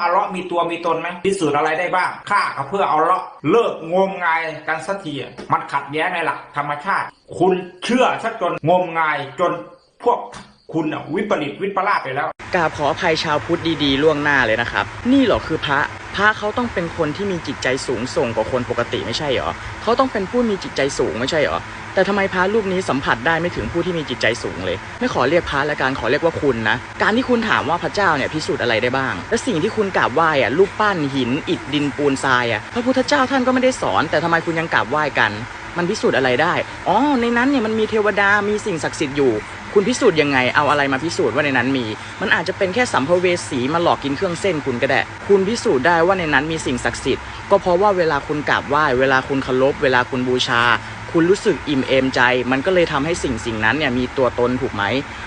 ว่าอัลเลาะห์มีตัวมีตนไหมพิสูจน์อะไรได้บ้างข้าก็เพื่อเอาเลาะห์เลิกงมงายกันสักทีมันขัดแย้งในหลักธรรมชาติ คุณเชื่อซะจนงมงายจนพวกคุณวิปริตวิปลาสไปแล้วกราบขออภัยชาวพุทธดีๆ ล่วงหน้าเลยนะครับ นี่เหรอคือพระ พระเขาต้องเป็นคนที่มีจิตใจสูงส่งกว่าคนปกติไม่ใช่เหรอเขาต้องเป็นผู้มีจิตใจสูงไม่ใช่เหรอ แต่ทำไมพระรูปนี้สัมผัสได้ไม่ถึงผู้ที่มีจิตใจสูงเลย ไม่ขอเรียกพระและการขอเรียกว่าคุณนะ การที่คุณถามว่าพระเจ้าเนี่ยพิสูจน์อะไรได้บ้าง และสิ่งที่คุณกราบไหว้อะรูปปั้นหินอิฐดินปูนทรายอะพระพุทธเจ้าท่านก็ไม่ได้สอน แต่ทำไมคุณยังกราบไหว้กัน มันพิสูจน์อะไรได้ อ๋อ ในนั้นเนี่ยมันมีเทวดา มีสิ่งศักดิ์สิทธิ์อยู่คุณพิสูจน์ยังไง เอาอะไรมาพิสูจน์ว่าในนั้นมี มันอาจจะเป็นแค่สัมภเวสีมาหลอกกินเครื่องเส้นคุณก็ได้ คุณพิสูจน์ได้ว่าในนั้นมีสิ่งศักดิ์สิทธิ์ ก็เพราะว่าเวลาคุณกราบไหว้ เวลาคุณเคารพ เวลาคุณบูชา คุณรู้สึกอิ่มเอมใจ มันก็เลยทำให้สิ่งสิ่งนั้นเนี่ยมีตัวตนถูกไหม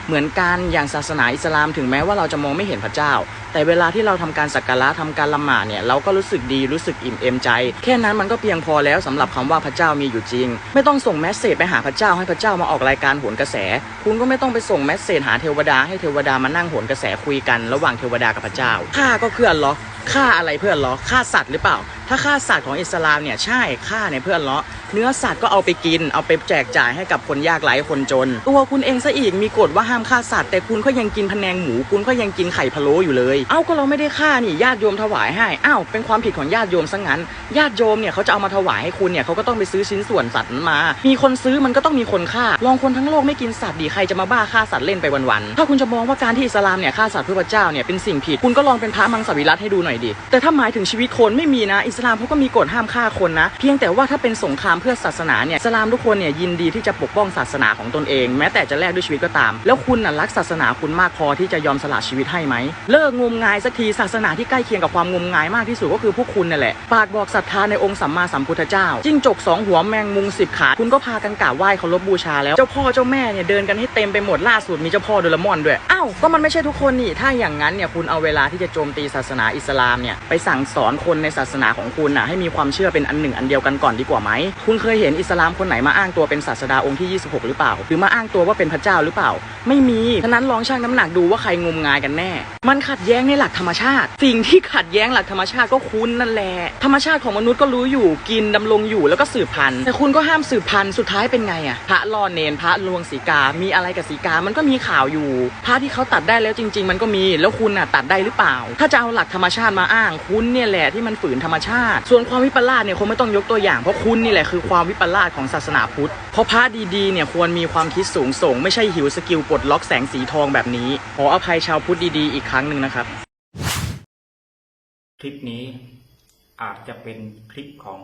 เหมือนกันอย่างศาสนาอิสลามถึงแม้ว่าเราจะมองไม่เห็นพระเจ้า แต่เวลาที่เราทำการสักการะทำการละหมาดเนี่ยเราก็รู้สึกดีรู้สึกอิ่มเอมใจ แค่นั้นมันก็เพียงพอแล้วสำหรับคำว่าพระเจ้ามีอยู่จริง ไม่ต้องส่งแมสเซจไปหาพระเจ้าให้พระเจ้ามาออกรายการโหนกระแส คุณก็ไม่ต้องไปส่งแมสเซจหาเทวดาให้เทวดามานั่งโหนกระแสคุยกันระหว่างเทวดากับพระเจ้าข้าก็เพื่อนหรอฆ่าอะไรเพื่อนเหรอฆ่าสัตว์หรือเปล่า ถ้าฆ่าสัตว์ของอิสลามเนี่ยใช่ฆ่าเนี่ยเพื่อนเหรอเนื้อสัตว์ก็เอาไปกิน เอาไปแจกจ่ายให้กับคนยากไร้คนจน ตัวคุณเองซะอีกมีกฎว่าห้ามฆ่าสัตว์แต่คุณก็ยังกินพแนงหมู คุณก็ยังกินไข่พะโล้อยู่เลยเอ้าก็เราไม่ได้ฆ่านี่ญาติโยมถวายให้อ้าวเป็นความผิดของญาติโยมซะงั้นญาติโยมเนี่ยเขาจะเอามาถวายให้คุณเนี่ยเขาก็ต้องไปซื้อชิ้นส่วนสัตว์มา มีคนซื้อมันก็ต้องมีคนฆ่า ลองคนทั้งโลกไม่กินสัตว์ดีใครจะมาบ้าฆ่าสัตว์เล่นไปวันๆถ้าคุณจะมองว่าการที่อิสลามเนี่ยฆ่าสัตว์เพื่อพระเจ้าเนี่ยเป็นสิ่งผิดคุณก็ลองเป็นพระมังสวิรัตให้ดูหน่อยดิแต่ถ้าหมายถึงชีวิตคนไม่มีนะ อิสลามเขาก็มีกฎห้ามฆ่าคนนะ เพียงแต่ว่าถ้าเป็นสงครามเพื่อศาสนาเนี่ยอิสลามทุกคนเนี่ยยินดีที่จะปกป้องศาสนาของตนเอง แม้แต่จะแลกด้วยชีวิตก็ตาม แล้วคุณน่ะรักศาสนาคุณมากพอที่จะยอมสละชีวิตให้ไหมเลิกงมงายสักทีศาสนาที่ใกล้เคียงกับความงมงายมากที่สุดก็คือพวกคุณนั่นแหละปากบอกศรัทธาในองค์สัมมาสัมพุทธเจ้าจิ้งจกสองหัวแมงมุงสิบขาคุณก็พากันกราบไหว้เคารพบูชาแล้วเจ้าพ่อเจ้าแม่เนี่ยเดินกันให้เต็มไปหมดล่าสุดมีเจ้าพ่อโดเรมอนด้วยอ้าวก็มันไม่ใช่ทุกคนนี่ถ้าอย่างนั้นเนี่ยคุณเอาเวลาที่จะโจมตีศาสนาอิสลามเนี่ยไปสั่งสอนคนในศาสนาของคุณน่ะให้มีความเชื่อเป็นอันหนึ่งอันเดียวกันก่อนดีกว่าไหมคุณเคยเห็นอิสลามคนไหนมาอ้างตัวเป็นศาสดาองค์ที่ 26 หรือเปล่า หรือมาอ้างตัวว่าเป็นพระเจ้าหรือเปล่า ไม่มีฉะนั้นลองชั่งน้ำหนักดูว่าใครงมงายกันแน่ มันขัดแย้งในหลักธรรมชาติ สิ่งที่ขัดแย้งหลักธรรมชาติก็คุณนั่นแหละ ธรรมชาติของมนุษย์ก็รู้อยู่กินดำรงอยู่แล้วก็สืบพันธุ์แต่คุณก็ห้ามสืบพันธุ์สุดท้ายเป็นไงอะพระล่อเนนพระลวงสีกา มีอะไรกับสีกา มันก็มีข่าวอยู่ พระที่เขาตัดได้แล้วจริง ๆ มันก็มี แล้วคุณน่ะตัดได้หรือเปล่า ถ้าจะเอาหลักธรรมชาติมาอ้าง คุณเนี่ยแหละที่มันฝืนธรรมชาติ ส่วนความวิปลาสเนี่ยคงไม่ต้องยกตัวอย่างเพราะคุณนี่แหละคือความวิปลาสของศาสนาพุทธ เพราะพระดีๆเนี่ยควรมีความคิดสูงส่ง ไม่ใช่หิวสกิลปลดล็อกแสงสีทองแบบนี้ ขออภัยชาวพุทธดีๆอีกครั้งหนึ่งนะครับ ลิปนี้อาจจะเป็นคลิปของ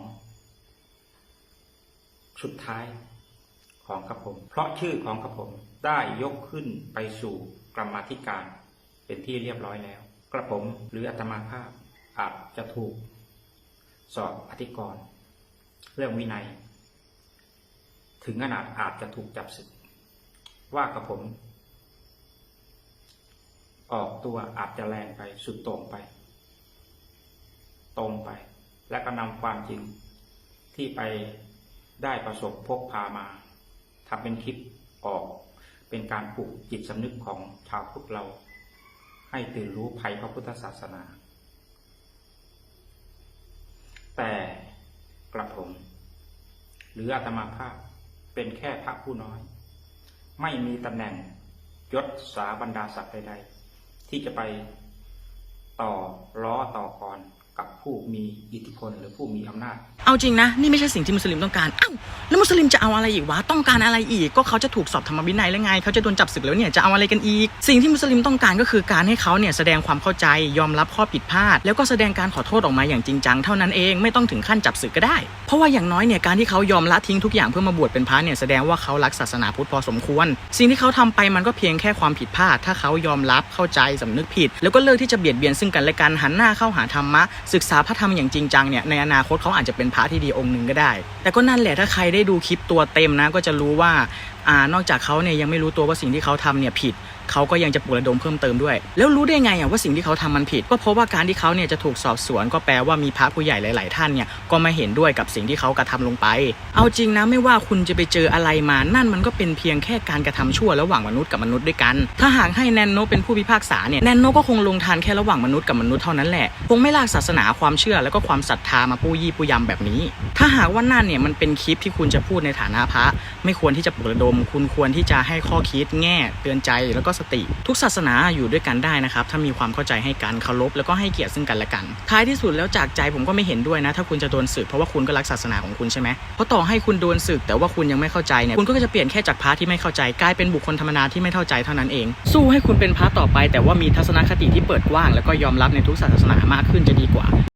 สุดท้ายของกระผม เพราะชื่อของกระผมได้ยกขึ้นไปสู่กรรมธิการเป็นที่เรียบร้อยแล้ว กระผมหรืออาตมาภาพอาจจะถูก สอบอธิกรณ์เรื่องวินัย ถึงขนาดอาจจะถูกจับศึก ว่ากระผม ออกตัวอาจจะแรงไปสุดโต่งไป ตรงไป และก็นำความจริงที่ไปได้ประสบพบพามาทำเป็นคลิปออก เป็นการปลุกจิตสำนึกของชาวพุทธเรา ให้ตื่นรู้ภัยพระพุทธศาสนา แต่กระผม หรืออาตมาภาพเป็นแค่พระผู้น้อย ไม่มีตำแหน่งยศสาบรรดาศักดิ์ใดๆ ที่จะไปต่อล้อต่อกร กับผู้มีอิทธิพลหรือผู้มีอำนาจ เอาจริงนะ นี่ไม่ใช่สิ่งที่มุสลิมต้องการอ้าวแล้วมุสลิมจะเอาอะไรอีกวะต้องการอะไรอีก ก็เขาจะถูกสอบธรรมวินัยแล้วไงเขาจะโดนจับศึกแล้วเนี่ยจะเอาอะไรกันอีก สิ่งที่มุสลิมต้องการก็คือการให้เขาเนี่ยแสดงความเข้าใจยอมรับข้อผิดพลาด แล้วก็แสดงการขอโทษออกมาอย่างจริงจังเท่านั้นเองไม่ต้องถึงขั้นจับศึกก็ได้ เพราะว่าอย่างน้อยเนี่ยการที่เขายอมละทิ้งทุกอย่างเพื่อมาบวชเป็นพระเนี่ยแสดงว่าเขารักศาสนาพุทธพอสมควร สิ่งที่เขาทำไปมันก็เพียงแค่ความผิดพลาด ถ้าเขายอมรับเข้าใจสำนึกผิด แล้วก็เลิกที่จะเบียดเบียนซึ่งกันและกันหันหน้าเข้าหาธรรมะศึกษาพระธรรมอย่างจริงจังเนี่ยในอนาคตเขาอาจจะเป็นพระที่ดีองค์หนึ่งก็ได้ แต่ก็นั่นแหละถ้าใครได้ดูคลิปตัวเต็มนะก็จะรู้ว่าอ่านอกจากเขาเนี่ยยังไม่รู้ตัวว่าสิ่งที่เขาทำเนี่ยผิดเขาก็ยังจะปลุกระดมเพิ่มเติมด้วย แล้วรู้ได้ไงอะว่าสิ่งที่เขาทำมันผิด ก็เพราะว่าการที่เขาเนี่ยจะถูกสอบสวนก็แปลว่ามีพระผู้ใหญ่หลาย ๆ ท่านเนี่ยก็ไม่เห็นด้วยกับสิ่งที่เขากระทำลงไป เอาจริงนะไม่ว่าคุณจะไปเจออะไรมา นั่นมันก็เป็นเพียงแค่การกระทำชั่วระหว่างมนุษย์กับมนุษย์ด้วยกัน ถ้าหากให้แนนโนเป็นผู้พิพากษาเนี่ยแนนโนก็คงลงทันแค่ระหว่างมนุษย์กับมนุษย์เท่านั้นแหละ คงไม่ลากศาสนาความเชื่อแล้วก็ความศรัทธามาปู้ยี่ปู้ยำแบบนี้ ถ้าหากว่านั่นเนี่ยมันเป็นคลิปที่คุณจะพูดในฐานะพระ ไม่ควรที่จะปลุกระดม คุณควรที่จะให้ข้อคิดแง่เตือนใจแล้วก็สติ ทุกศาสนาอยู่ด้วยกันได้นะครับ ถ้ามีความเข้าใจให้กันเคารพแล้วก็ให้เกียรติซึ่งกันและกัน ท้ายที่สุดแล้วจากใจผมก็ไม่เห็นด้วยนะ ถ้าคุณจะโดนสึกเพราะว่าคุณก็รักศาสนาของคุณใช่ไหมเพราะต่อให้คุณโดนสึกแต่ว่าคุณยังไม่เข้าใจเนี่ยคุณก็จะเปลี่ยนแค่จากพระที่ไม่เข้าใจกลายเป็นบุคคลธรรมดาที่ไม่เข้าใจเท่านั้นเอง สู้ให้คุณเป็นพระต่อไป แต่ว่ามีทัศนคติที่เปิดกว้าง แล้วก็ยอมรับในทุกศาสนามากขึ้นจะดีกว่า